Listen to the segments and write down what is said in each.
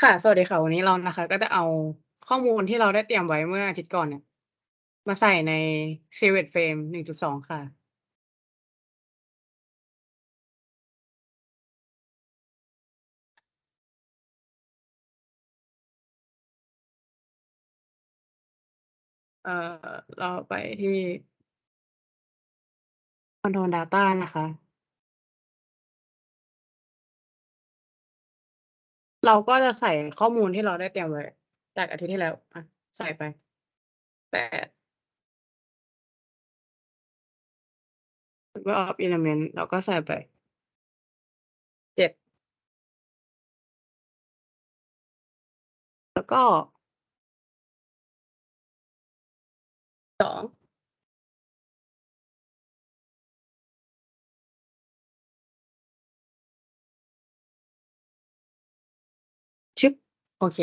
ค่ะ สวัสดีค่ะ วันนี้เรานะคะ ก็จะเอาข้อมูลที่เราได้เตรียมไว้เมื่ออาทิตย์ก่อนเนี่ย มาใส่ใน Create Frame 1.2 ค่ะ เอ่อ เราไปที่ Control Data นะคะ เราก็จะใส่ข้อมูลที่เราได้เตรียมไว้ จากอาทิตย์ที่แล้วอะใส่ไป8 Number of element เราก็ใส่ไป7แล้วก็2ชึ โอเค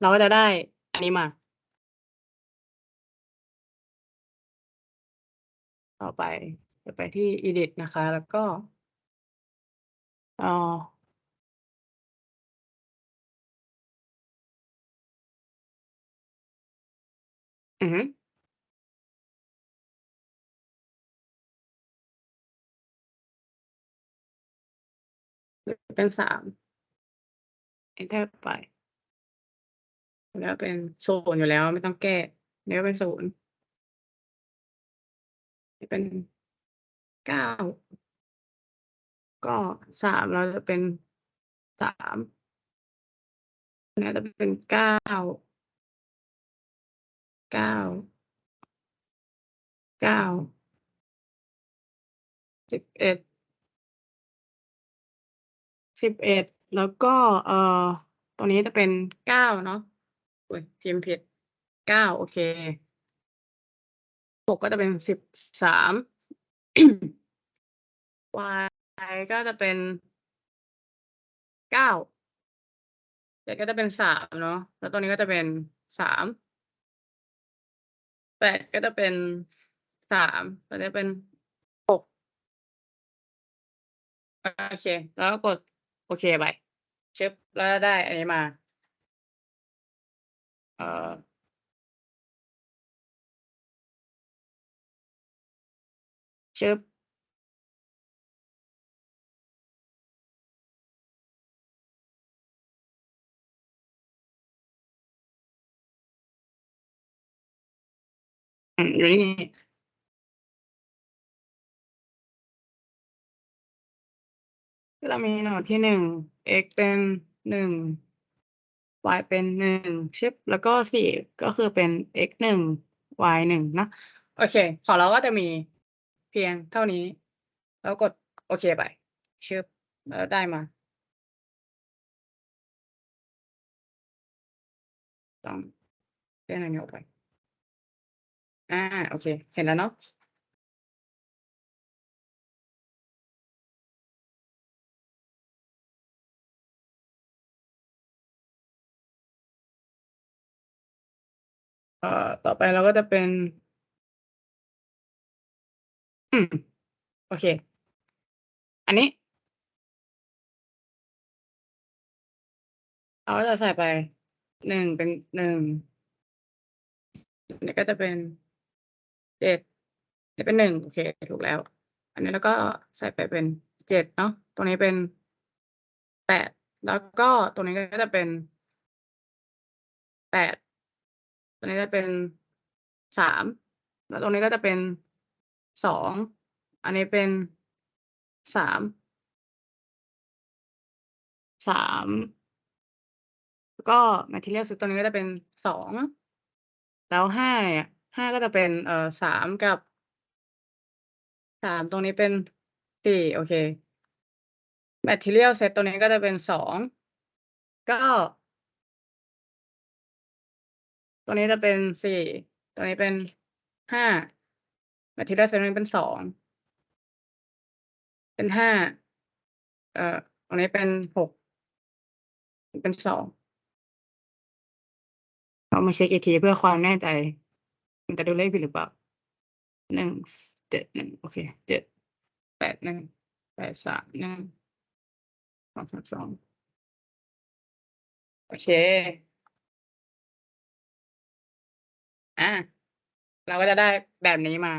เราก็จะได้อันนี้มา ต่อไปจะไปที่ Edit นะคะ แล้วก็เอ่ออือฮึเป็น3 Enter ไป แล้วเป็นศูนย์อยู่แล้วไม่ต้องแก้เดี๋ยวเป็นศูนย์เป็นเก้าก็สามเราจะเป็นสามนะจะเป็นเก้าเก้าเก้าสิบเอ็ดสิบเอ็ดแล้วก็เอ่อตรงนี้จะเป็นเก้าเนาะ อุ๊ยพิมพ์ผิด9โอเค6ก็จะเป็น13 Y ก็จะเป็น9 Z ก็จะเป็น3เนาะแล้วตรงนี้ก็จะเป็น3 8ก็จะเป็น3ตัวนี้เป็น6โอเค แล้วกดโอเคไปเชึบแล้วได้อันนี้มา uh, chớp ừ, rồi đi. เรามีหนอที่หนึ่ง x เป็นหนึ่ง y เป็น1ชึบแล้วก็4ก็คือเป็น x 1 y 1เนะโอเค ของเราก็จะมีเพียงเท่านี้ แล้วกดโอเคไปชึบแล้วได้มาต้องเล่นอันนี้ออกไป อ่า โอเค เห็นแล้วเนาะ อ่อต่อไปเราก็จะเป็น อืม โอเค อันนี้ เราก็จะใส่ไป1เป็น1อันนี้ก็จะเป็น7อันนี้เป็น1โอเค ถูกแล้ว อันนี้เราก็ใส่ไปเป็น7เนาะตรงนี้เป็น8แล้วก็ตรงนี้ก็จะเป็น8 ตัวนี้จะเป็น3แล้วตรงนี้ก็จะเป็น2อันนี้เป็น3 3แล้วก็ Material Set ตรงนี้ก็จะเป็น2แล้ว5เนี่ย5ก็จะเป็นเอ่อ3กับ3ตรงนี้เป็น4โอเค Material Set ตรงนี้ก็จะเป็น2ก็ ตัวนี้จะเป็นสี่ ตัวนี้เป็นห้าแมทริกซ์ได้เซนเป็นสอง เป็นห้า เอ่อตรงนี้เป็นหก เป็นสอง เรามาเช็คอีกทีเพื่อความแน่ใจ มันจะดูเลขผิดหรือเปล่าหนึ่งเจ็ดหนึ่งโอเคเจ็ดแปดหนึ่งแปดสามหนึ่งสองสามสองโอเค อ่า เราก็จะได้แบบนี้มา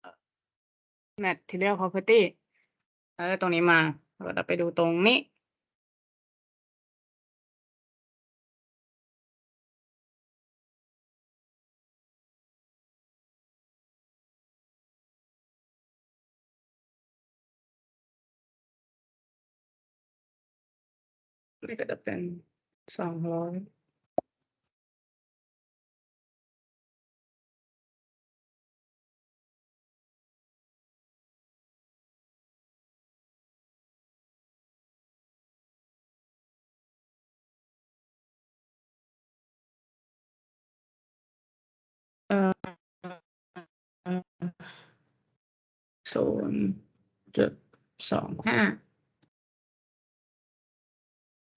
เอ่อ Material Property แล้วตรงนี้มาเราก็จะไปดูตรงนี้ นี่ก็จะเป็น สองร้อยศูนย์จุดสองห้า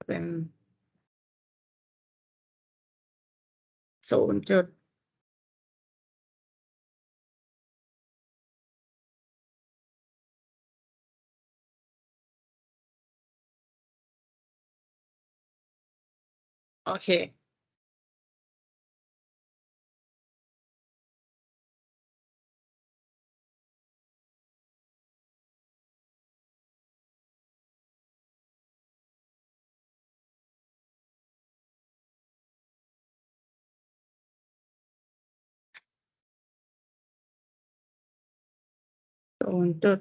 เป็น ศูนย์จุดโอเค นย์จุด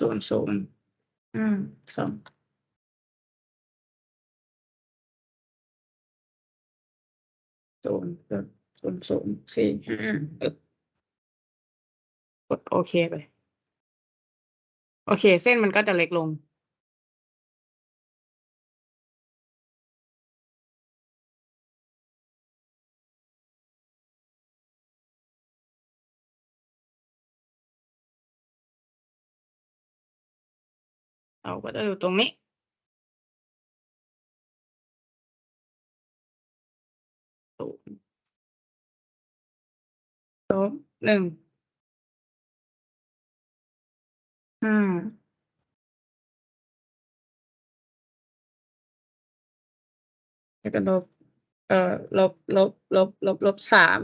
ศูนย์ศูนย์ห้าสองศูนย์จุดศูนย์ศูนย์สี่ห้ากดโอเคไป โอเค เส้นมันก็จะเล็กลง เราก็จะอยู่ตรงนี้0ลบ1 5แล้วก็ลบ เอ่อ ลบ ลบ ลบ ลบ ลบ3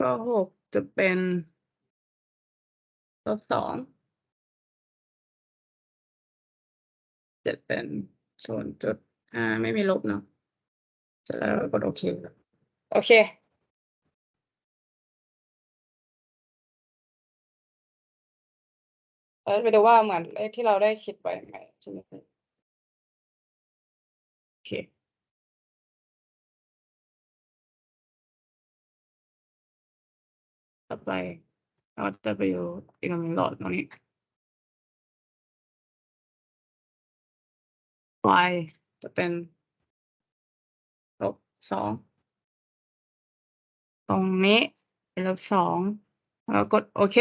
ก็6จะเป็น ลบสอง 2จะเป็น0.5ไม่มีลบเนาะเสร็จแล้วก็กดโอเคโอเคแล้วไปดูว่าเหมือนเลขที่เราได้คิดไว้ไหมใช่ไหมครับ?โอเคต่อไปเราจะไปดูอีกอันหนึ่งหลอดตรงนี้ y จะเป็นลบ2ตรงนี้เป็นลบ2แล้วกดโอเค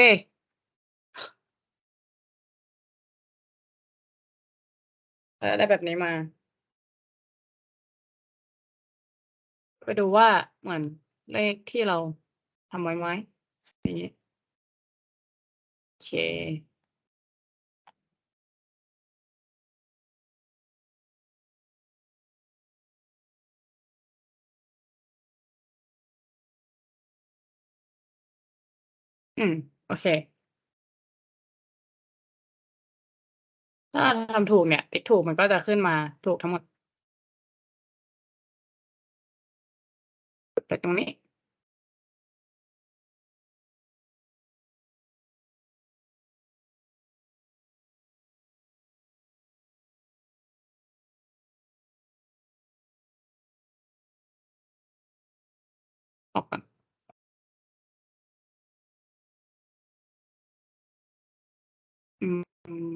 ได้แบบนี้มา ไปดูว่าเหมือนเลขที่เราทำไว้ไหมอย่างงี้โอเค อืม โอเค ถ้าทำถูกเนี่ย ติ๊กถูกมันก็จะขึ้นมาถูกทั้งหมดแต่ตรงนี้ ออกก่อน อืม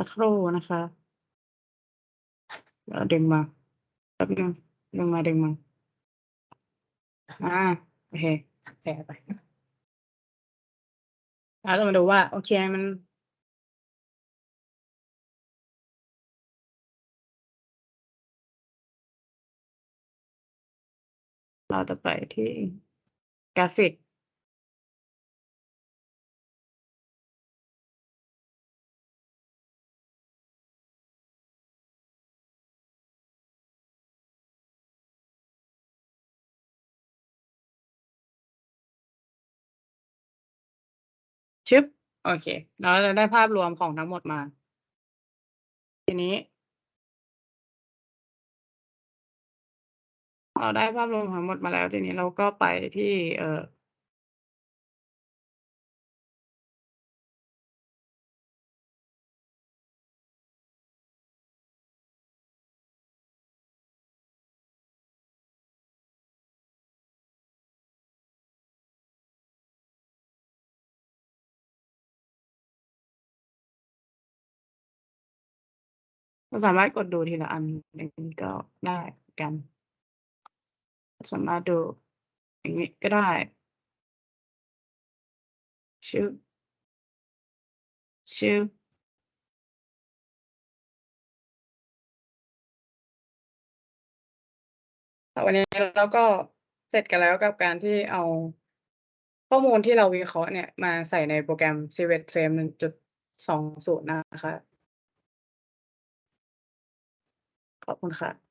สักครู่นะคะเดึงมาแป๊บนึ่งดึงมาดึงมาอ่าโอเคแชร์ไปแล้วเรามาดูว่า โอเคมันเราจะไปที่กราฟิก ชึบโอเคเราจะได้ภาพรวมของทั้งหมดมา ทีนี้ เราได้ภาพรวมทั้งหมดมาแล้ว ทีนี้เราก็ไปที่เอ่อ เราสามารถกดดูทีละอันอย่งก็ได้กัน สามารถดูอย่างงี้ก็ได้ชึบชึบแต่วันนี้เราก็เสร็จกันแล้วกับการที่เอาข้อมูลที่เราวิเคราะห์เนี่ยมาใส่ในโปรแกรม Civil Frame 1.20 นะคะ ขอบคุณค่ะ